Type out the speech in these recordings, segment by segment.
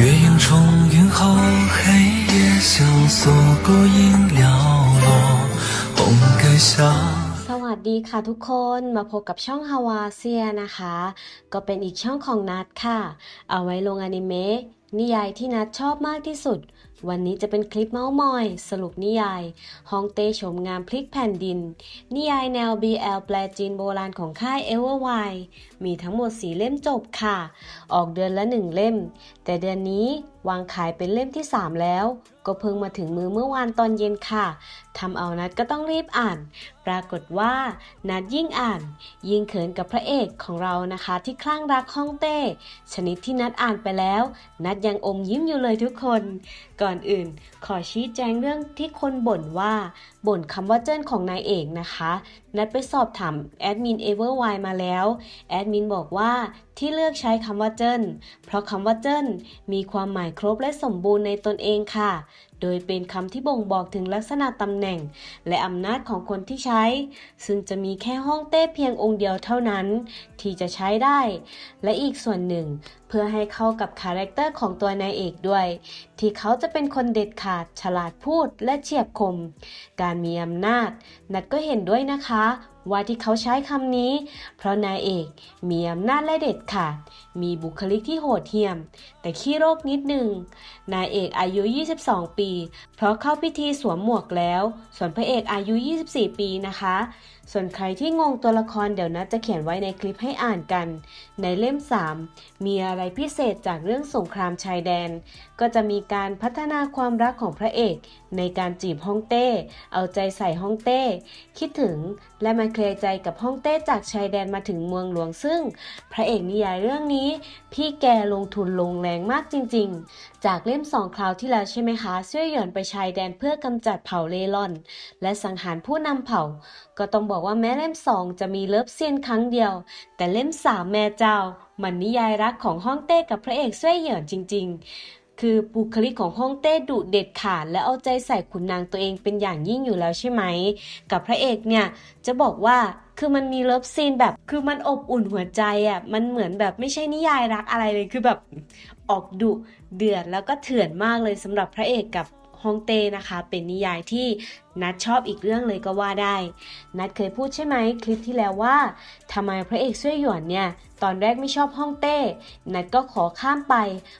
月影重云后，黑夜萧索，孤影寥落，红阁下。 สวัสดีค่ะทุกคนมาพบกับช่องฮาวาเซียนะคะ ก็เป็นอีกช่องของนัดค่ะ เอาไว้ลงอนิเมะนิยายที่นัดชอบมากที่สุด วันนี้จะเป็นคลิปเมาส์มอย สรุปนิยายฮองเต้โฉมงามพลิกแผ่นดิน นิยายแนว BL แปลจีนโบราณของค่าย Everwide มีทั้งหมด4เล่มจบค่ะ ออกเดือนละ1เล่ม แต่เดือนนี้วางขายเป็นเล่มที่ 3 แล้ว ก็เพิ่งมาถึงมือเมื่อวานตอนเย็นค่ะทำเอานัดก็ต้องรีบอ่าน ปรากฏว่านัดยิ่งอ่าน ยิ่งเขินกับพระเอกของเรานะคะ ที่คลั่งรักฮ่องเต้ ชนิดที่นัดอ่านไปแล้ว นัดยังอมยิ้มอยู่เลยทุกคน ก่อนอื่น ขอชี้แจงเรื่องที่คนบ่นว่า บ่นคำว่าเจิ้นของนายเอกนะคะ นัดไปสอบถามแอดมิน Everwide มาแล้ว แอดมินบอกว่าที่เลือกใช้คำว่าเจิ้น เพราะคำว่าเจิ้นมีความหมายครบและสมบูรณ์ในตนเองค่ะ โดยเป็นคำที่บ่งบอกถึงลักษณะตำแหน่ง และอำนาจของคนที่ใช้ ซึ่งจะมีแค่ห้องเต้เพียงองค์เดียวเท่านั้น ที่จะใช้ได้ และอีกส่วนหนึ่ง พื่อให้เข้ากับคาแรคเตอร์ของตัวนายเอกด้วย ที่เขาจะเป็นคนเด็ดขาด ฉลาดพูดและเฉียบคม การมีอำนาจ นัดก็เห็นด้วยนะคะ ว่าที่เขาใช้คำนี้ เพราะนายเอกมีอำนาจและเด็ดขาด มีบุคลิกที่โหดเหี้ยม แต่ขี้โรคนิดหนึ่งนายเอกอายุ 22 ปี เพราะเข้าพิธีสวมหมวกแล้ว ส่วนพระเอกอายุ 24 ปีนะคะส่วนใครที่งงตัวละครเดี๋ยวนัดจะเขียนไว้ในคลิปให้อ่านกัน ในเล่ม 3 มีอะไรพิเศษจากเรื่องสงครามชายแดนก็จะมีการพัฒนาความรักของพระเอก ในการจีบฮ่องเต้ เอาใจใส่ฮ่องเต้ คิดถึงและมาเคลียร์ใจกับฮ่องเต้จากชายแดนมาถึงเมืองหลวงซึ่ง พระเอกนิยายเรื่องนี้ พี่แกลงทุนลงแรงมากจริง ๆ จากเล่มสองคราวที่แล้วใช่ไหมคะเสื้อหย่อนไปชายแดนเพื่อกำจัดเผ่าเล่ร่อน และสังหารผู้นำเผ่า ก็ต้องบอกว่าแม้เล่มสองจะมีเลิฟเซียนครั้งเดียว แต่เล่มสามแม่เจ้ามันนิยายรักของฮ่องเต้กับพระเอกเสื้อหยินจริง ๆ คือบุคลิกของฮ่องเต้ดุเด็ดขาดและเอาใจใส่ขุนนางตัวเองเป็นอย่างยิ่งอยู่แล้วใช่ไหม กับพระเอกเนี่ยจะบอกว่าคือมันมีเลิฟซีนแบบคือมันอบอุ่นหัวใจอะมันเหมือนแบบไม่ใช่นิยายรักอะไรเลยคือแบบออกดุเดือดแล้วก็เถื่อนมากเลยสำหรับพระเอกกับฮองเต้นะคะ เป็นนิยายที่ นัดชอบอีกเรื่องเลยก็ว่าได้ นัดเคยพูดใช่ไหมคลิปที่แล้วว่าทำไมพระเอกเช่วยหยวนเนี่ยตอนแรกไม่ชอบฮ่องเต้ นัดก็ขอข้ามไป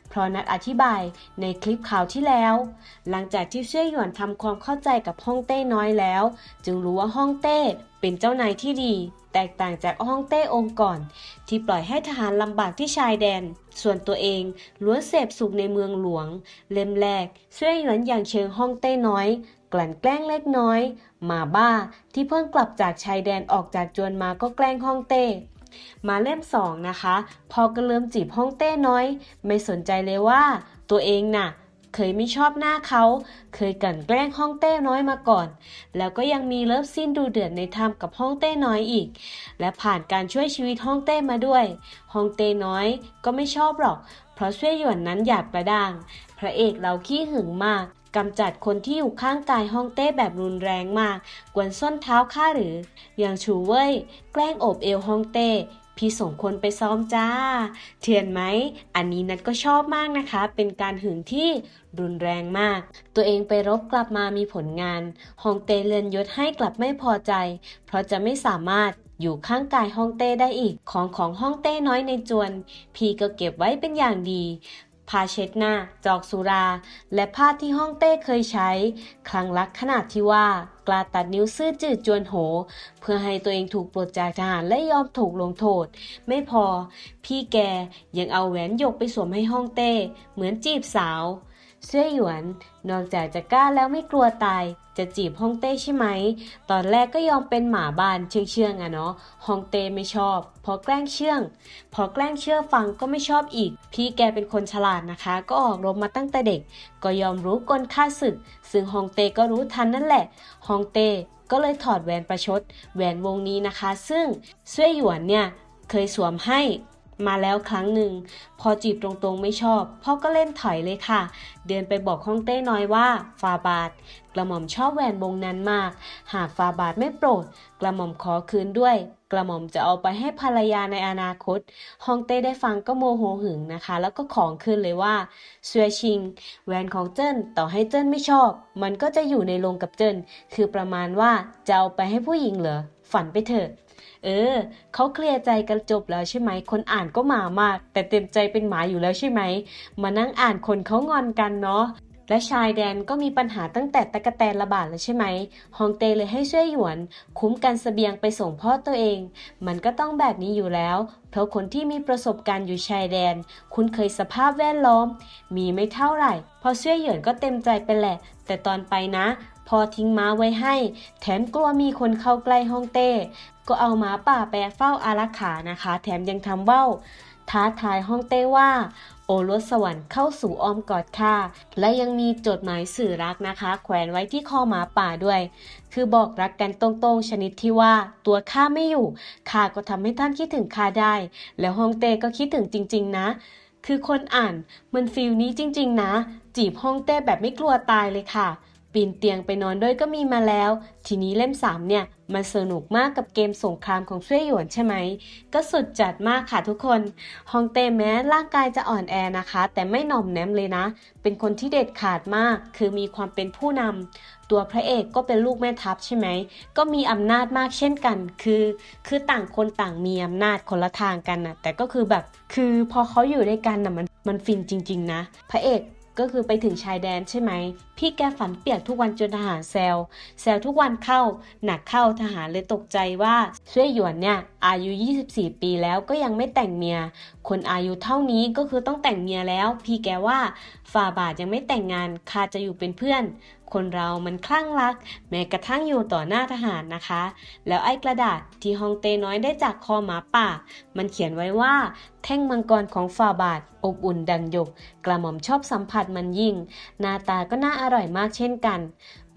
เพราะนัดอธิบายในคลิปข่าวที่แล้ว หลังจากที่เช่วยหยวนทำความเข้าใจกับฮ่องเต้น้อยแล้ว จึงรู้ว่าฮ่องเต้เป็นเจ้านายที่ดี แตกต่างจากฮ่องเต้องค์ก่อน ที่ปล่อยให้ทหารลำบากที่ชายแดน ส่วนตัวเองล้วนเสพสุขในเมืองหลวง เล่มแรกเช่วยหยวนอย่างเชิงฮ่องเต้น้อย กลั่นแกล้งเล็กน้อย มาบ้าที่เพิ่งกลับจากชายแดนออกจากจวนมาก็แกล้งฮ่องเต้มาเล่มสองนะคะ พอก็เริ่มจีบฮ่องเต้น้อย ไม่สนใจเลยว่า ตัวเองน่ะ เคยไม่ชอบหน้าเขา เคยกลั่นแกล้งฮ่องเต้น้อยมาก่อน แล้วก็ยังมีเลิฟซีนดูเดือดในธรรมกับฮ่องเต้น้อยอีก และผ่านการช่วยชีวิตฮ่องเต้มาด้วยฮ่องเต้น้อยก็ไม่ชอบหรอก เพราะช่วยหยวนนั้นหยาบกระด้าง พระเอกเราขี้หึงมาก กำจัดคนที่อยู่ข้างกายฮ่องเต้แบบรุนแรงมาก กวนส้นเท้าข้าหรือ อย่างชูเว่ยแกล้งโอบเอวฮ่องเต้ พี่ส่งคนไปซ้อมจ้า เถื่อนไหม อันนี้นัดก็ชอบมากนะคะ เป็นการหึงที่รุนแรงมาก ตัวเองไปรบกลับมามีผลงานฮ่องเต้เลื่อนยศให้กลับไม่พอใจ เพราะจะไม่สามารถอยู่ข้างกายฮ่องเต้ได้อีก ของของฮ่องเต้น้อยในจวน พี่ก็เก็บไว้เป็นอย่างดี ผ้าเช็ดหน้า จอกสุรา และผ้าที่ห้องเต้เคยใช้ครั้งรักขนาดที่ว่ากล้าตัดนิ้วซื่อจืดจวนโห เพื่อให้ตัวเองถูกปลดจากทหารและยอมถูกลงโทษ ไม่พอ พี่แกยังเอาแหวนหยกไปสวมให้ห้องเต้ เหมือนจีบสาว เสื้อหยวน นอกจากจะกล้าแล้วไม่กลัวตาย จะจีบฮ่องเต้ใช่ไหม ตอนแรกก็ยอมเป็นหมาบ้านเชื่องเชื่องๆอะเนาะฮ่องเต้ไม่ชอบ พอแกล้งเชื่อง พอแกล้งเชื่อฟังก็ไม่ชอบอีก พี่แกเป็นคนฉลาดนะคะ ก็ออกรบมาตั้งแต่เด็ก ก็ยอมรู้กลค่าศึก ซึ่งฮ่องเต้ก็รู้ทันนั่นแหละฮ่องเต้ก็เลยถอดแหวนประชด แหวนวงนี้นะคะ ซึ่งเสื้อหยวนเนี่ยเคยสวมให้ มาแล้วครั้งหนึ่ง พอจีบตรงๆไม่ชอบ พ่อก็เล่นถอยเลยค่ะ เดินไปบอกฮ่องเต้น้อยว่าฟาบาท กระหม่อมชอบแหวนวงนั้นมาก หากฟาบาทไม่โปรด กระหม่อมขอคืนด้วย กระหม่อมจะเอาไปให้ภรรยาในอนาคตฮ่องเต้ได้ฟังก็โมโหหึงนะคะ แล้วก็ของคืนเลยว่าเสวยชิงแหวนของเจิ้นต่อให้เจิ้นไม่ชอบ มันก็จะอยู่ในโรงกับเจิ้นคือประมาณว่าจะเอาไปให้ผู้หญิงเหรอฝันไปเถอะ เออเขาเคลียร์ใจกันจบแล้วใช่ไหม คนอ่านก็หมามาก แต่เต็มใจเป็นหมาอยู่แล้วใช่ไหม มานั่งอ่านคนเขางอนกันเนาะและชายแดนก็มีปัญหาตั้งแต่ตะกะแตนระบาดแล้วใช่ไหม ฮองเต้เลยให้ช่วยหยวน คุ้มกันเสบียงไปส่งพ่อตัวเอง มันก็ต้องแบบนี้อยู่แล้ว เพราะคนที่มีประสบการณ์อยู่ชายแดน คุ้นเคยสภาพแวดล้อม มีไม่เท่าไหร่ พอช่วยหยวนก็เต็มใจไปแหละ แต่ตอนไปนะ พอทิ้งม้าไว้ให้ แถมกลัวมีคนเข้าใกล้ฮองเต้ ก็เอาหมาป่าไปเฝ้าอารักขานะคะ แถมยังทำเบ้าท้าทายฮ่องเต้ว่า โอรสสวรรค์เข้าสู่อ้อมกอดข้าและยังมีจดหมายสื่อรักนะคะ แขวนไว้ที่คอหมาป่าด้วย คือบอกรักกันตรงๆ ชนิดที่ว่าตัวข้าไม่อยู่ข้าก็ทำให้ท่านคิดถึงข้าได้ แล้วฮ่องเต้ก็คิดถึงจริง ๆ นะ คือคนอ่านมันฟีลนี้จริง ๆ นะ จีบฮ่องเต้แบบไม่กลัวตายเลยค่ะปีนเตียงไปนอนด้วยก็มีมาแล้ว ทีนี้เล่มสามเนี่ย มันสนุกมากกับเกมสงครามของเสื้อหยวนใช่ไหม ก็สุดจัดมากค่ะทุกคน ฮองเต้แม้ร่างกายจะอ่อนแอนะคะ แต่ไม่หน่อมแนมเลยนะ เป็นคนที่เด็ดขาดมาก คือมีความเป็นผู้นำ ตัวพระเอกก็เป็นลูกแม่ทัพใช่ไหม ก็มีอำนาจมากเช่นกัน คือ คือต่างคนต่างมีอำนาจคนละทางกันนะแต่ก็คือแบบ คือพอเขาอยู่ด้วยกันนะมัน มันฟินจริง ๆ นะ พระเอก ก็คือไปถึงชายแดนใช่ไหม พี่แกฝันเปียกทุกวันจนทหารแซวแซวทุกวันเข้า หนักเข้าทหารเลยตกใจว่าช่วยหยวนเนี่ยอายุ 24 ปีแล้วก็ยังไม่แต่งเมีย คนอายุเท่านี้ก็คือต้องแต่งเมียแล้ว พี่แกว่าฝ่าบาทยังไม่แต่งงานข้าจะอยู่เป็นเพื่อน คนเรามันคลั่งรัก แม้กระทั่งอยู่ต่อหน้าทหารนะคะ แล้วไอ้กระดาษที่ฮองเต้น้อยได้จากคอหมาป่า มันเขียนไว้ว่า แท่งมังกรของฝ่าบาท อบอุ่นดังหยก กระหม่อมชอบสัมผัสมันยิ่งหน้าตาก็น่าอร่อยมากเช่นกัน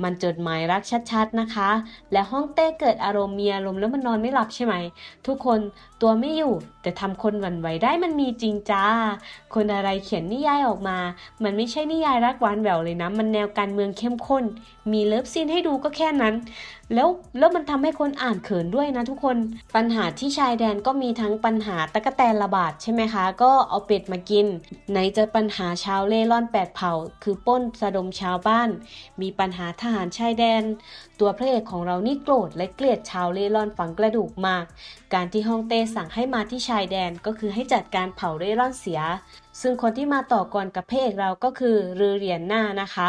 มันจดหมายรักชัดๆนะคะ และห้องเต้เกิดอารมณ์มีอารมณ์แล้วมันนอนไม่หลับใช่ไหม ทุกคนตัวไม่อยู่ แต่ทำคนหวั่นไหวได้มันมีจริงจ้า คนอะไรเขียนนิยายออกมา มันไม่ใช่นิยายรักหวานแหววเลยนะ มันแนวการเมืองเข้มข้น มีเลิฟซีนให้ดูก็แค่นั้น แล้วแล้วมันทำให้คนอ่านเขินด้วยนะทุกคนปัญหาที่ชายแดนก็มีทั้งปัญหาตะกะแตนระบาดใช่ไหมคะ ก็เอาเป็ดมากินไหนจะปัญหาชาวเล่ร่อนแปดเผ่า คือป้นสะดมชาวบ้าน มีปัญหาทหารชายแดน ตัวพระเอกของเรานี่โกรธและเกลียดชาวเล่ร่อนฝังกระดูกมาก การที่ฮ่องเต้สั่งให้มาที่ชายแดนก็คือให้จัดการเผาเร่ร่อนเสียซึ่งคนที่มาต่อก่อนกับพระเอกเราก็คือรือเหรียญหน้านะคะ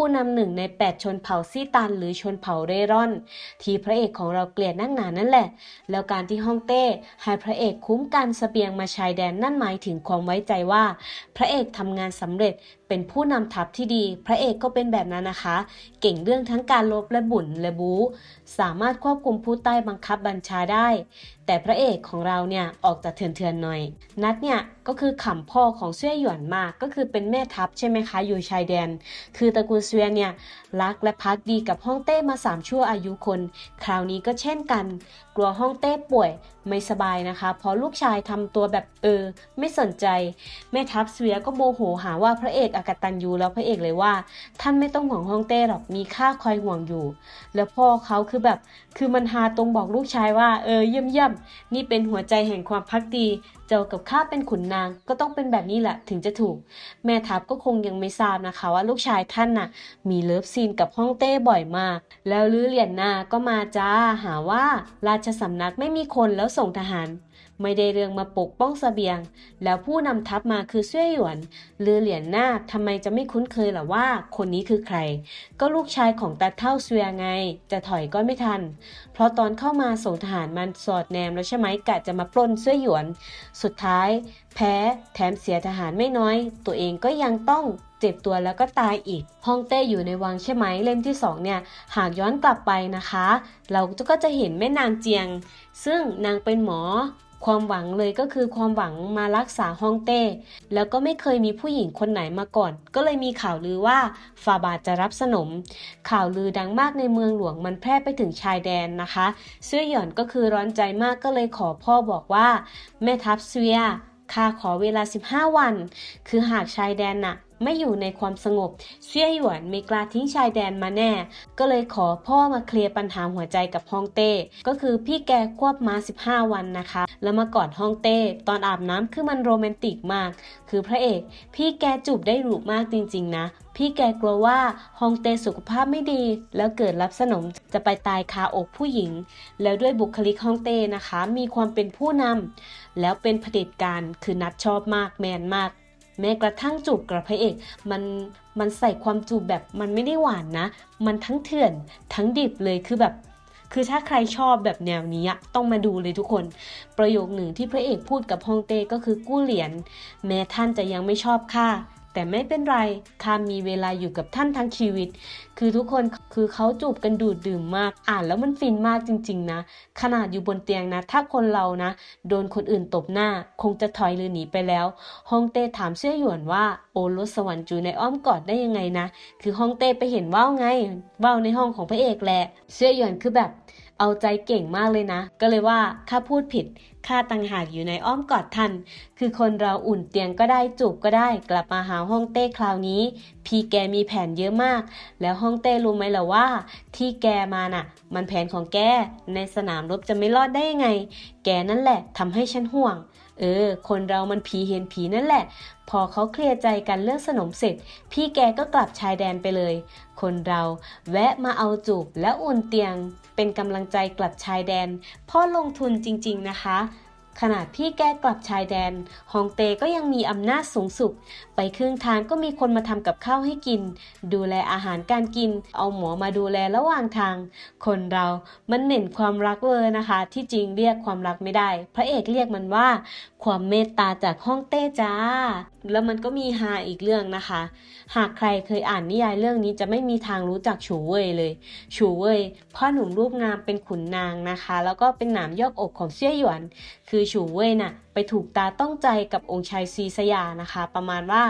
ผู้นำหนึ่งใน 8 ชนเผ่าซีตันหรือชนเผ่าเร่ร่อน ที่พระเอกของเราเกลียดนักหนานั่นแหละ แล้วการที่ฮ่องเต้ให้พระเอกคุ้มกันเสบียงมาชายแดนนั่นหมายถึงความไว้ใจว่า พระเอกทำงานสำเร็จเป็นผู้นำทัพที่ดี พระเอกก็เป็นแบบนั้นนะคะ เก่งเรื่องทั้งการลบและบุญและบู สามารถควบคุมผู้ใต้บังคับบัญชาได้ แต่พระเอกของเราเนี่ยออกจะเถื่อนๆหน่อย นัดเนี่ยก็คือขำพ่อของเสื้อหยวนมาก ก็คือเป็นแม่ทัพใช่ไหมคะ อยู่ชายแดน คือตระกูลเซียเนี่ยรักและพักดีกับฮ่องเต้มาสามชั่วอายุคน คราวนี้ก็เช่นกัน กลัวฮ่องเต้ป่วย ไม่สบายนะคะ เพราะลูกชายทำตัวแบบเออ ไม่สนใจ แม่ทัพเสวียก็โมโหหาว่าพระเอกอากตันยูแล้วพระเอกเลยว่า ท่านไม่ต้องห่วงฮ่องเต้หรอกมีข้าคอยห่วงอยู่ แล้วพ่อเขาคือแบบคือมันหาตรงบอกลูกชายว่าเออเยี่ยมเยี่ยมๆนี่เป็นหัวใจแห่งความพักดีเจ้ากับข้าเป็นขุนนางก็ต้องเป็นแบบนี้แหละถึงจะถูก แม่ทัพก็คงยังไม่ทราบนะคะ ว่าลูกชายท่านน่ะ มีเลิฟซีนกับฮ่องเต้บ่อยมาก แล้วลือเหรียญนาก็มาจ้าหาว่าราชสำนักไม่มีคนแล้วส่งทหาร ไม่ได้เรื่องมาปกป้องเสบียง แล้วผู้นำทัพมาคือเสื้อหยวนลือเหรียญหน้าทำไมจะไม่คุ้นเคยหรอว่า คนนี้คือใคร ก็ลูกชายของตาเท่าเสวียไง จะถอยก็ไม่ทัน เพราะตอนเข้ามาส่งทหารมันสอดแนมแล้วใช่ไหมกะจะมาปล้นเสื้อหยวน สุดท้าย แพ้แถมเสียทหารไม่น้อย ตัวเองก็ยังต้อง จ็บตัวแล้วก็ตายอีกฮ่องเต้อยู่ในวังใช่ไหมเล่มที่สองเนี่ยหากย้อนกลับไปนะคะ เราก็จะเห็นแม่นางเจียง ซึ่งนางเป็นหมอความหวังเลยก็คือความหวังมารักษาฮ่องเต้ แล้วก็ไม่เคยมีผู้หญิงคนไหนมาก่อน ก็เลยมีข่าวลือว่าฟาบาทจะรับสนม ข่าวลือดังมากในเมืองหลวงมันแพร่ไปถึงชายแดนนะคะ เสื้อหย่อนก็คือร้อนใจมากก็เลยขอพ่อบอกว่า แม่ทัพเสวียข้าขอเวลา 15 วัน คือหากชายแดนน่ะ ไม่อยู่ในความสงบ เซี่ยหยวนไม่กล้าทิ้งชายแดนมาแน่ ก็เลยขอพ่อมาเคลียร์ปัญหาหัวใจกับฮ่องเต้ ก็คือพี่แกควบมา 15 วันนะคะ แล้วมากอดฮ่องเต้ ตอนอาบน้ำคือมันโรแมนติกมาก คือพระเอก พี่แกจูบได้หรูมากจริง ๆ นะ พี่แกกลัวว่าฮองเต้สุขภาพไม่ดี แล้วเกิดรับสนมจะไปตายคาอกผู้หญิง แล้วด้วยบุคลิกฮองเต้นะคะ มีความเป็นผู้นำแล้วเป็นเผด็จการคือนัดชอบมากแมนมาก แม้กระทั่งจูบกับพระเอกมันมันใส่ความจูบแบบมันไม่ได้หวานนะ มันทั้งเถื่อนทั้งดิบเลยคือแบบ คือถ้าใครชอบแบบแนวนี้ต้องมาดูเลยทุกคน ประโยคหนึ่งที่พระเอกพูดกับฮองเต้ก็คือกู้เหรียญแม้ท่านจะยังไม่ชอบข้า แต่ไม่เป็นไรข้ามีเวลาอยู่กับท่านทั้งชีวิต คือทุกคนคือเขาจูบกันดูดดื่มมาก อ่านแล้วมันฟินมากจริง ๆ นะ ขนาดอยู่บนเตียงนะ ถ้าคนเรานะ โดนคนอื่นตบหน้า คงจะถอยหรือหนีไปแล้วฮองเต้ถามเสื้อหยวนว่าโอรสสวรรค์จูในอ้อมกอดได้ยังไงนะ คือฮองเต้ไปเห็นว่าวไงว่าวในห้องของพระเอกแหละเสื้อหยวนคือแบบ เอาใจเก่งมากเลยนะ ก็เลยว่าข้าพูดผิดข้าตังหากอยู่ในอ้อมกอดท่าน คือคนเราอุ่นเตียงก็ได้จูบก็ได้ กลับมาหาห้องเต้คราวนี้ พี่แกมีแผนเยอะมาก แล้วห้องเต้รู้ไหมล่ะว่า ที่แกมาน่ะ มันแผนของแกในสนามรบจะไม่รอดได้ยังไง แกนั่นแหละทำให้ฉันห่วง เออ คนเรามันผีเห็นผีนั่นแหละ พอเขาเคลียร์ใจกันเรื่องสนมเสร็จ พี่แกก็กลับชายแดนไปเลย คนเราแวะมาเอาจูบและอุ่นเตียง เป็นกำลังใจกลับชายแดนพ่อลงทุนจริง ๆ นะคะ ขนาดพี่แกกลับชายแดนฮองเตก็ยังมีอำนาจสูงสุด ไปครึ่งทางก็มีคนมาทำกับข้าวให้กิน ดูแลอาหารการกิน เอาหมอมาดูแลระหว่างทาง คนเรามันเน้นความรักเวอร์นะคะ ที่จริงเรียกความรักไม่ได้ พระเอกเรียกมันว่า ความเมตตาจากห้องเต้จ้า แล้วมันก็มีฮาอีกเรื่องนะคะ หากใครเคยอ่านนิยายเรื่องนี้จะไม่มีทางรู้จักฉูเว่ยเลย ฉูเว่ยพ่อหนุ่มรูปงามเป็นขุนนางนะคะ แล้วก็เป็นหนามยอกอกของเซี่ยหยวน คือฉูเว่ยน่ะไปถูกตาต้องใจกับองค์ชายซีสยานะคะ ประมาณว่า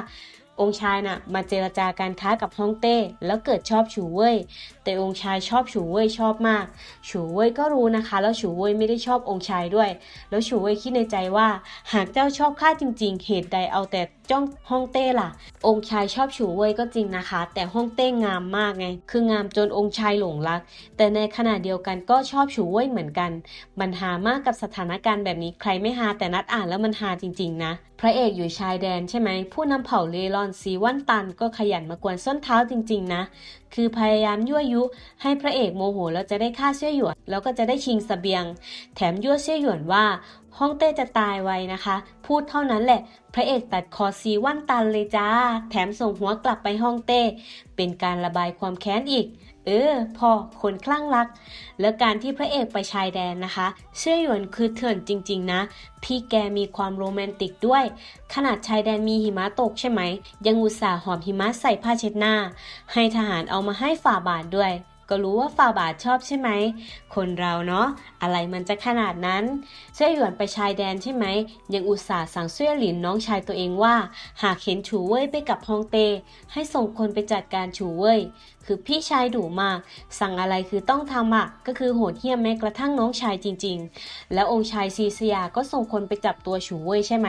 องค์ชายน่ะมาเจรจาการค้ากับฮ่องเต้ แล้วเกิดชอบฉูเว่ยแต่องค์ชายชอบฉูเว่ยชอบมากฉูเว่ยก็รู้นะคะ แล้วฉูเว่ยไม่ได้ชอบองค์ชายด้วย แล้วฉูเว่ยคิดในใจว่า หากเจ้าชอบข้าจริง ๆ เหตุใดเอาแต่ จ้องฮ่องเต้ล่ะ องค์ชายชอบฉูเว่ยก็จริงนะคะ แต่ฮ่องเต้งามมากไง คืองามจนองค์ชายหลงรัก แต่ในขณะเดียวกันก็ชอบฉูเว่ยเหมือนกัน มันหามากกับสถานการณ์แบบนี้ใครไม่หาแต่นัดอ่านแล้วมันหาจริง ๆ นะ พระเอกอยู่ชายแดนใช่ไหม ผู้นำเผ่าเลรอนซีวันตันก็ขยันมากวนส้นเท้าจริง ๆ นะ คือพยายามยั่วยุให้พระเอกโมโหแล้วจะได้ฆ่าเสี่ยหยวน แล้วก็จะได้ชิงสเสบียง แถมยั่วเสี่ยหยวนว่าฮ่องเต้จะตายไวนะคะ พูดเท่านั้นแหละ พระเอกตัดคอซีวันตันเลยจ้า แถมส่งหัวกลับไปฮ่องเต้ เป็นการระบายความแค้นอีก เออ พอคนคลั่งรัก แล้วการที่พระเอกไปชายแดนนะคะ เชื่อหยวนคือเถื่อนจริง ๆ นะ พี่แกมีความโรแมนติกด้วย ขนาดชายแดนมีหิมะตกใช่ไหม ยังอุตส่าห์หอมหิมะใส่ผ้าเช็ดหน้า ให้ทหารเอามาให้ฝ่าบาทด้วย ก็รู้ว่าฝ่าบาทชอบใช่ไหม คนเราเนาะอะไรมันจะขนาดนั้น เสื้อหยวนไปชายแดนใช่ไหม ยังอุตส่าห์สั่งเสื้อหลินน้องชายตัวเองว่า หากเห็นฉูเว่ยไปกับฮองเต ให้ส่งคนไปจัดการฉูเว่ยคือพี่ชายดุมาก สั่งอะไรคือต้องทำอะก็คือโหดเหี้ยมแม้กระทั่งน้องชายจริง ๆ แล้วองค์ชายซีสยาก็ส่งคนไปจับตัวฉูเว่ยใช่ไหม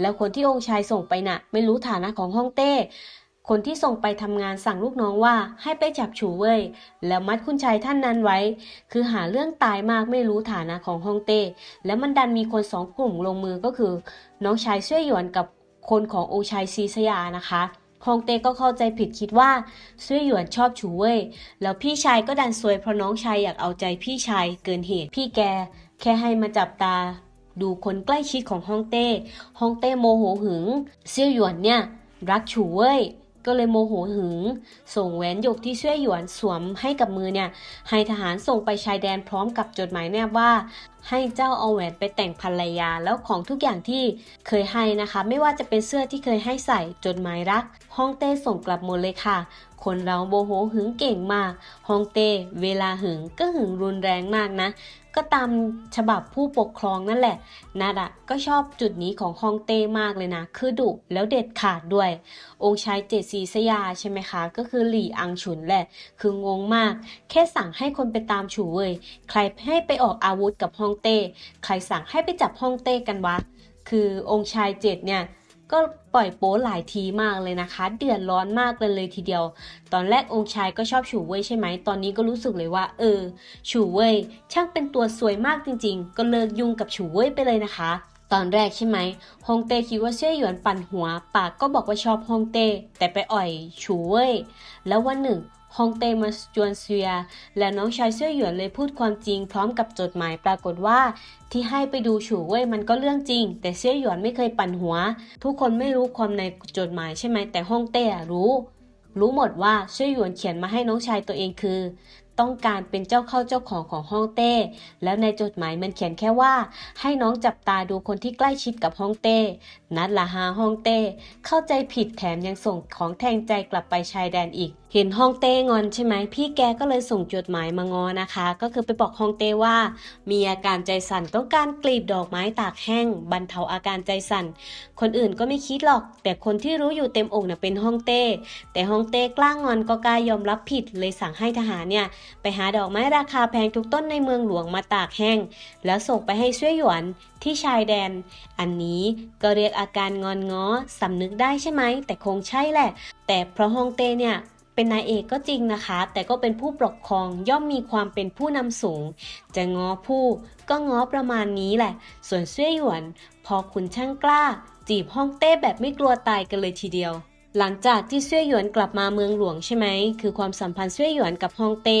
แล้วคนที่องค์ชายส่งไปน่ะ ไม่รู้ฐานะของฮ่องเต้ คนที่ส่งไปทำงานสั่งลูกน้องว่าให้ไปจับฉูเว่ยแล้วมัดคุณชายท่านนั้นไว้ คือหาเรื่องตายมากไม่รู้ฐานะของฮ่องเต้ แล้วมันดันมีคนสองกลุ่มลงมือก็คือ น้องชายเสื้อหยวนกับคนขององค์ชายซีสยานะคะฮองเต้ก็เข้าใจผิดคิดว่าเสื้อหยวนชอบฉูเว่ยแล้วพี่ชายก็ดันซวยเพราะน้องชายอยากเอาใจพี่ชายเกินเหตุ พี่แก แค่ให้มาจับตา ดูคนใกล้ชิดของฮองเต้ฮองเต้โมโหหึงเซี่ยวหยวนเนี่ย รักฉูเว่ย ก็เลยโมโหหึง ส่งแหวนหยกที่เสื้อหยวนสวมให้กับมือเนี่ย ให้ทหารส่งไปชายแดนพร้อมกับจดหมายแนบว่า ให้เจ้าเอาแหวนไปแต่งภรรยาแล้วของทุกอย่างที่เคยให้นะคะ ไม่ว่าจะเป็นเสื้อที่เคยให้ใส่จดหมายรักฮ่องเต้ส่งกลับหมดเลยค่ะ คนเราโมโหหึงเก่งมากฮ่องเต้เวลาหึงก็หึงรุนแรงมากนะ ก็ตามฉบับผู้ปกครองนั่นแหละนาดะก็ชอบจุดนี้ของฮองเต้มากเลยนะ คือดุแล้วเด็ดขาดด้วย องค์ชายเจ็ดสีสยาใช่ไหมคะ ก็คือหลี่อังฉุนแหละ คืองงมาก แค่สั่งให้คนไปตามฉูเว่ยใครให้ไปออกอาวุธกับฮองเต้ ใครสั่งให้ไปจับฮองเต้กันวะ คือองค์ชายเจดเนี่ย ก็ปล่อยโป๊หลายทีมากเลยนะคะ เดือดร้อนมากเลยเลยทีเดียว ตอนแรกองค์ชายก็ชอบฉูเว่ยใช่ไหม ตอนนี้ก็รู้สึกเลยว่า เออฉูเว่ยช่างเป็นตัวสวยมากจริง ๆ ก็เลิกยุ่งกับฉูเว่ยไปเลยนะคะ ตอนแรกใช่ไหมฮงเต้คิดว่าเสี่ยหยวนปั่นหัว ปากก็บอกว่าชอบฮงเต้แต่ไปอ่อยฉูเว่ยแล้ววันหนึ่ง ฮงเต้มาจวนเซีย และน้องชายเสี่ยหยวนเลยพูดความจริงพร้อมกับจดหมายปรากฏว่า ที่ให้ไปดูฉูเว่ยมันก็เรื่องจริง แต่เสี่ยหยวนไม่เคยปั่นหัว ทุกคนไม่รู้ความในจดหมายใช่ไหมแต่ฮงเต้รู้ รู้หมดว่าเสี่ยหยวนเขียนมาให้น้องชายตัวเองคือ ต้องการเป็นเจ้าเข้าเจ้าของของฮ่องเต้ แล้วในจดหมายมันเขียนแค่ว่า ให้น้องจับตาดูคนที่ใกล้ชิดกับฮ่องเต้ นัดละฮาฮ่องเต้ เข้าใจผิดแถมยังส่งของแทงใจกลับไปชายแดนอีกเห็นฮ่องเต้งอนใช่ไหมพี่แกก็เลยส่งจดหมายมางอนะคะ ก็คือไปบอกฮ่องเต้ว่า มีอาการใจสั่นต้องการกลีบดอกไม้ตากแห้ง บรรเทาอาการใจสั่น คนอื่นก็ไม่คิดหรอก แต่คนที่รู้อยู่เต็มอกน่ะเป็นฮ่องเต้ แต่ฮ่องเต้กล้างอนก็กล้ายอมรับผิด เลยสั่งให้ทหารเนี่ยไปหาดอกไม้ราคาแพงทุกต้นในเมืองหลวงมาตากแห้ง แล้วส่งไปให้ช่วยหยวนที่ชายแดน อันนี้ก็เรียกอาการงอนง้อสำนึกได้ใช่ไหมแต่คงใช่แหละ แต่เพราะฮ่องเต้เนี่ย เป็นนายเอกก็จริงนะคะ แต่ก็เป็นผู้ปกครองย่อมมีความเป็นผู้นำสูง จะง้อผู้ก็ง้อประมาณนี้แหละ ส่วนเสื้อหยวน พอคุณช่างกล้า จีบฮ่องเต้แบบไม่กลัวตายกันเลยทีเดียวหลังจากที่เสื้อหยวนกลับมาเมืองหลวงใช่ไหม คือความสัมพันธ์เสื้อหยวนกับฮ่องเต้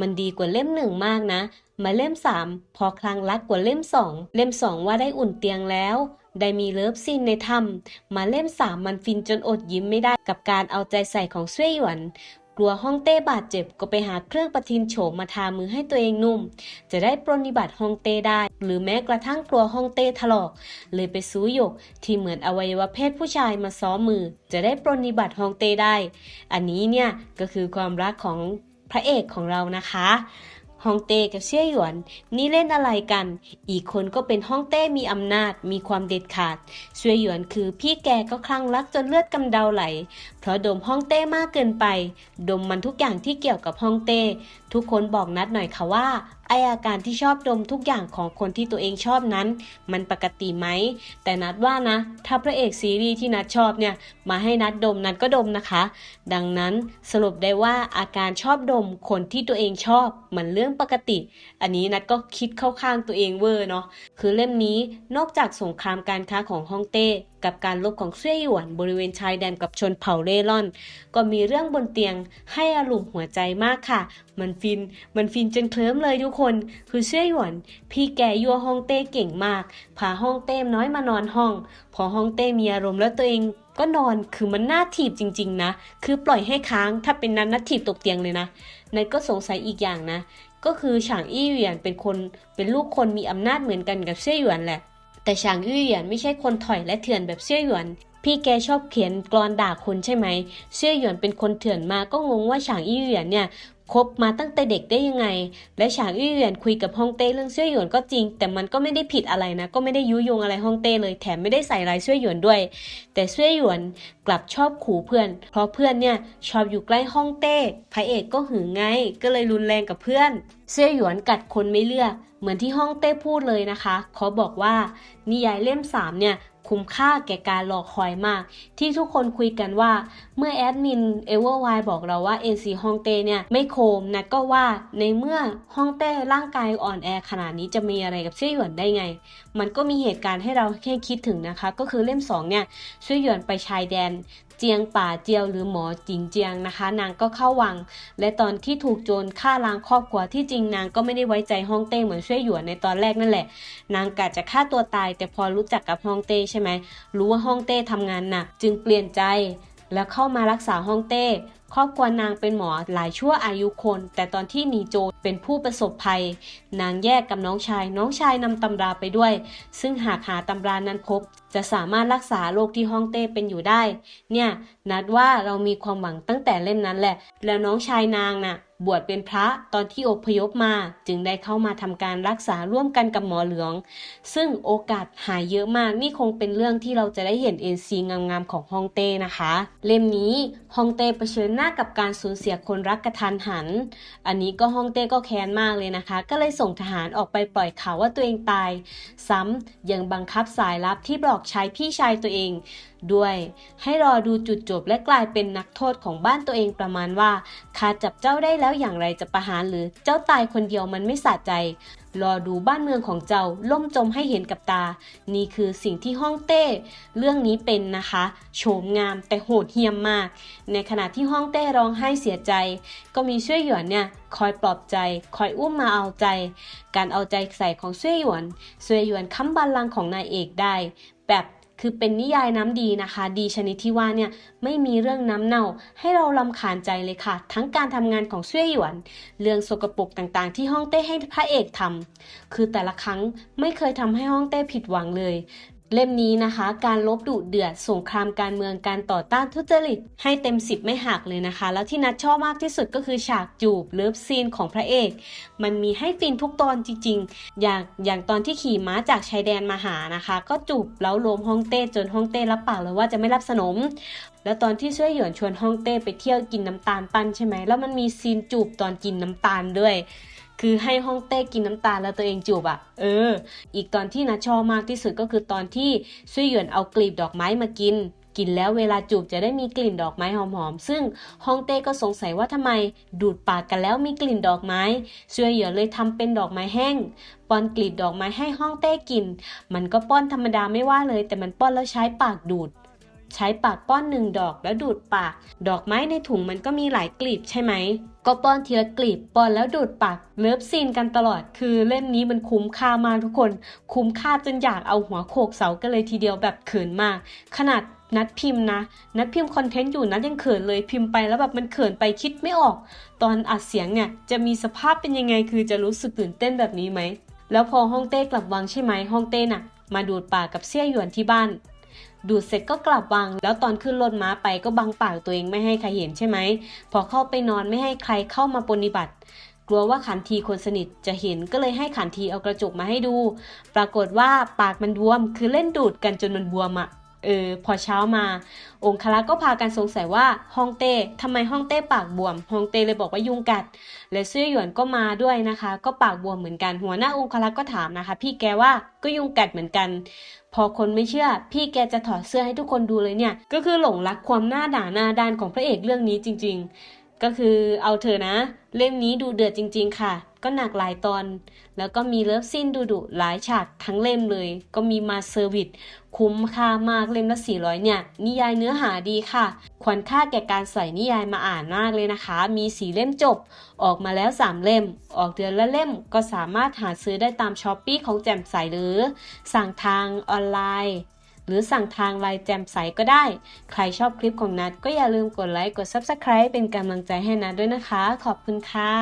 มันดีกว่าเล่มหนึ่งมากนะ มาเล่มสามพอคลังรักกว่าเล่มสอง เล่มสองว่าได้อุ่นเตียงแล้ว ได้มีเลิฟซีนในถ้ำมาเล่มสามมันฟินจนอดยิ้มไม่ได้กับการเอาใจใส่ของเสื้อหยวนกลัวฮ่องเต้บาดเจ็บก็ไปหาเครื่องประทินโฉมมาทามือให้ตัวเองนุ่ม จะได้ปรนนิบัติฮ่องเต้ได้ หรือแม้กระทั่งกลัวฮ่องเต้ถลอก เลยไปซื้อหยกที่เหมือนอวัยวะเพศผู้ชายมาซ้อมมือ จะได้ปรนนิบัติฮ่องเต้ได้ อันนี้เนี่ยก็คือความรักของพระเอกของเรานะคะ ฮ่องเต้กับเซี่ยหยวน นี่เล่นอะไรกัน อีกคนก็เป็นฮ่องเต้มีอำนาจมีความเด็ดขาด เซี่ยหยวนคือพี่แกก็คลั่งรักจนเลือดกำเดาไหล ราะดมฮ่องเต้มากเกินไป ดมมันทุกอย่างที่เกี่ยวกับฮ่องเต้ ทุกคนบอกนัดหน่อยค่ะว่าไออาการที่ชอบดมทุกอย่างของคนที่ตัวเองชอบนั้น มันปกติไหม แต่นัดว่านะ ถ้าพระเอกซีรีส์ที่นัดชอบเนี่ย มาให้นัดดมนัดก็ดมนะคะ ดังนั้นสรุปได้ว่าอาการชอบดมคนที่ตัวเองชอบ มันเรื่องปกติ อันนี้นัดก็คิดเข้าข้างตัวเองเวอร์เนาะคือเล่มนี้นอกจากสงครามการค้าของฮ่องเต้ กับการลบของเซี่ยหยวนบริเวณชายแดนกับชนเผ่าเร่ร่อน ก็มีเรื่องบนเตียงให้อารมณ์หัวใจมากค่ะ มันฟิน มันฟินจนเคลิ้มเลยทุกคน คือเซี่ยหยวน พี่แกยั่วฮ่องเต้เก่งมาก พาฮ่องเต้น้อยมานอนห้อง พอฮ่องเต้มีอารมณ์แล้วตัวเองก็นอนคือมันน่าถีบจริง ๆ นะ คือปล่อยให้ค้างถ้าเป็นนั้นนัดถีบตกเตียงเลยนะนัดก็สงสัยอีกอย่างนะ ก็คือฉางอี้เหวียนเป็นคนเป็นลูกคนมีอำนาจเหมือนกันกับเซี่ยหยวนแหละ แต่ฉางยี่เหวียนไม่ใช่คนถอยและเถื่อนแบบเซี่ยหยวน พี่แกชอบเขียนกรอนด่าคนใช่ไหมเซี่ยหยวนเป็นคนเถื่อนมาก็งงว่าฉางอี้เหวียนเนี่ยคบมาตั้งแต่เด็กได้ยังไง และฉางอี้เหวียนคุยกับฮ่องเต้เรื่องเซี่ยหยวนก็จริง แต่มันก็ไม่ได้ผิดอะไรนะ ก็ไม่ได้ยุยงอะไรฮ่องเต้เลย แถมไม่ได้ใส่ร้ายเซี่ยหยวนด้วย แต่เซี่ยหยวนกลับชอบขู่เพื่อน เพราะเพื่อนเนี่ยชอบอยู่ใกล้ฮ่องเต้พระเอกก็หึงไง ก็เลยรุนแรงกับเพื่อนเซี่ยหยวนกัดคนไม่เลือก เหมือนที่ฮ่องเต้พูดเลยนะคะ เขาบอกว่านิยายเล่มสามเนี่ย คุ้มค่าแก่การรอคอยมาก ที่ทุกคนคุยกันว่า เมื่อแอดมินเอเวอร์ไวบอกเราว่า NC ฮ่องเต้เนี่ยไม่โคมนะก็ว่าในเมื่อฮ่องเต้ร่างกายอ่อนแอขนาดนี้จะมีอะไรกับเซี่ยหยวนได้ไง มันก็มีเหตุการณ์ให้เราแค่คิดถึงนะคะ ก็คือเล่มสองเนี่ยเซี่ยหยวนไปชายแดน เจียงป่าเจียวหรือหมอจิงเจียงนะคะ นางก็เข้าวัง และตอนที่ถูกโจรฆ่าล้างครอบครัวที่จริงนางก็ไม่ได้ไว้ใจฮ่องเต้เหมือนช่วยหยวนในตอนแรกนั่นแหละ นางกะจะฆ่าตัวตาย แต่พอรู้จักกับฮ่องเต้ใช่ไหมรู้ว่าฮ่องเต้ทำงานหนักจึงเปลี่ยนใจแล้วเข้ามารักษาฮ่องเต้ ครอบครัวนางเป็นหมอหลายชั่วอายุคน แต่ตอนที่หนีโจรเป็นผู้ประสบภัย นางแยกกับน้องชาย น้องชายนำตำราไปด้วย ซึ่งหากหาตำรานั้นพบ จะสามารถรักษาโรคที่ฮ่องเต้เป็นอยู่ได้ เนี่ย นัดว่าเรามีความหวังตั้งแต่เล่มนั้นแหละ แล้วน้องชายนางน่ะ บวชเป็นพระตอนที่อพยพมา จึงได้เข้ามาทำการรักษาร่วมกันกับหมอเหลือง ซึ่งโอกาสหายเยอะมากนี่คงเป็นเรื่องที่เราจะได้เห็นเอ็นซีงามๆของฮ่องเต้นะคะ เล่มนี้ฮ่องเต้เผชิญหน้าากับการสูญเสียคนรักกระทันหัน อันนี้ก็ฮ่องเต้ก็แค้นมากเลยนะคะ ก็เลยส่งทหารออกไปปล่อยข่าวว่าตัวเองตาย ซ้ำยังบังคับสายลับที่บอกชายพี่ชายตัวเองด้วย ให้รอดูจุดจบและกลายเป็นนักโทษของบ้านตัวเองประมาณว่าข้าจับเจ้าได้แล้วอย่างไรจะประหารหรือเจ้าตายคนเดียวมันไม่สะใจ รอดูบ้านเมืองของเจ้าล่มจมให้เห็นกับตา นี่คือสิ่งที่ฮ่องเต้ เรื่องนี้เป็นนะคะโฉมงามแต่โหดเหี้ยมมาก ในขณะที่ฮ่องเต้ร้องไห้เสียใจ ก็มีช่วยหยวนเนี่ยคอยปลอบใจ คอยอุ้มมาเอาใจ การเอาใจใส่ของช่วยหยวนช่วยหยวนค้ำบัลลังก์ของนายเอกได้ แบบ คือเป็นนิยายน้ำดีนะคะ ดีชนิดที่ว่าเนี่ยไม่มีเรื่องน้ำเน่า ให้เราลำคาญใจเลยค่ะ ทั้งการทำงานของเสวยหยวน เรื่องสกปรกต่างๆ ที่ฮ่องเต้ให้พระเอกทำคือแต่ละครั้งไม่เคยทำให้ฮ่องเต้ผิดหวังเลย เล่มนี้นะคะ การลบดุเดือดสงครามการเมืองการต่อต้านทุจริต ให้เต็มสิบไม่หักเลยนะคะ แล้วที่นัดชอบมากที่สุดก็คือฉากจูบเลิฟซีนของพระเอก มันมีให้ฟินทุกตอนจริงๆ อย่างอย่างตอนที่ขี่ม้าจากชายแดนมาหานะคะ ก็จูบแล้วรวมฮ่องเต้จนฮ่องเต้รับปากเลยว่าจะไม่รับสนม แล้วตอนที่ช่วยหยวนชวนฮ่องเต้ไปเที่ยวกินน้ำตาลปั้นใช่ไหมแล้วมันมีซีนจูบตอนกินน้ำตาลด้วย คือให้ฮ่องเต้กินน้ำตาลแล้วตัวเองจูบอะ่ะ เออ อีกตอนที่นัดชอบมากที่สุดก็คือตอนที่ซุยหยวนเอากลีบดอกไม้มากิน กินแล้วเวลาจูบจะได้มีกลิ่นดอกไม้หอมๆ ซึ่งฮ่องเต้ก็สงสัยว่าทำไมดูดปากกันแล้วมีกลิ่นดอกไม้ซุยหยวนเลยทำเป็นดอกไม้แห้ง ป้อนกลีบดอกไม้ให้ฮ่องเต้กิน มันก็ป้อนธรรมดาไม่ว่าเลย แต่มันป้อนแล้วใช้ปากดูด ใช้ปากป้อนหนึ่งดอกแล้วดูดปาก ดอกไม้ในถุงมันก็มีหลายกลีบใช่ไหม ก็ป้อนทีละกลีบป้อนแล้วดูดปากเลิฟซีนกันตลอด คือเล่มนี้มันคุ้มค่ามากทุกคน คุ้มค่าจนอยากเอาหัวโขกเสากันเลยทีเดียวแบบเขินมาก ขนาดนัดพิมพ์นะ นัดพิมพ์คอนเทนต์อยู่นัดยังเขินเลยพิมพ์ไปแล้วแบบมันเขินไปคิดไม่ออก ตอนอัดเสียงเนี่ยจะมีสภาพเป็นยังไง คือจะรู้สึกตื่นเต้นแบบนี้ไหม แล้วพอฮ่องเต้กลับวังใช่ไหมฮ่องเต้น่ะ มาดูดปากกับเสี่ยหยวนที่บ้าน ดูดเสร็จก็กลับวัง แล้วตอนขึ้นรถม้าไปก็บังปากตัวเองไม่ให้ใครเห็นใช่ไหม พอเข้าไปนอนไม่ให้ใครเข้ามาปฏิบัติ กลัวว่าขันทีคนสนิทจะเห็นก็เลยให้ขันทีเอากระจกมาให้ดู ปรากฏว่าปากมันบวม คือเล่นดูดกันจนมันบวมอะ่ะเออพอเช้ามา องคลักษ์ก็พากันสงสัยว่าฮองเต้ทำไมฮองเต้ปากบวมฮองเต้เลยบอกว่ายุงกัด และเสื้อหยวนก็มาด้วยนะคะ ก็ปากบวมเหมือนกัน หัวหน้าองคลักษ์ก็ถามนะคะ พี่แกว่าก็ยุงกัดเหมือนกัน พอคนไม่เชื่อ พี่แกจะถอดเสื้อให้ทุกคนดูเลยเนี่ย ก็คือหลงรักความหน้าด่าหน้าด้านของพระเอกเรื่องนี้จริง ๆ ก็คือเอาเถอนะ เล่มนี้ดูเดือดจริง ๆ ค่ะ ก็หนักหลายตอน แล้วก็มีเลิฟซีนดูดุหลายฉากทั้งเล่มเลย ก็มีมาเซอร์วิสคุ้มค่ามากเล่มละ400 เนี่ย นิยายเนื้อหาดีค่ะ ควรค่าแก่การใส่นิยายมาอ่านมากเลยนะคะ มีสีเล่มจบ ออกมาแล้ว 3 เล่ม ออกเดือนละเล่มก็สามารถหาซื้อได้ตามช้อปปี้ของแจ่มใสหรือ สั่งทางออนไลน์ หรือสั่งทางไลน์แจมใสก็ได้ ใครชอบคลิปของนัดก็อย่าลืมกดไลค์กด Subscribe เป็นกำลังใจให้นัดด้วยนะคะ ขอบคุณค่ะ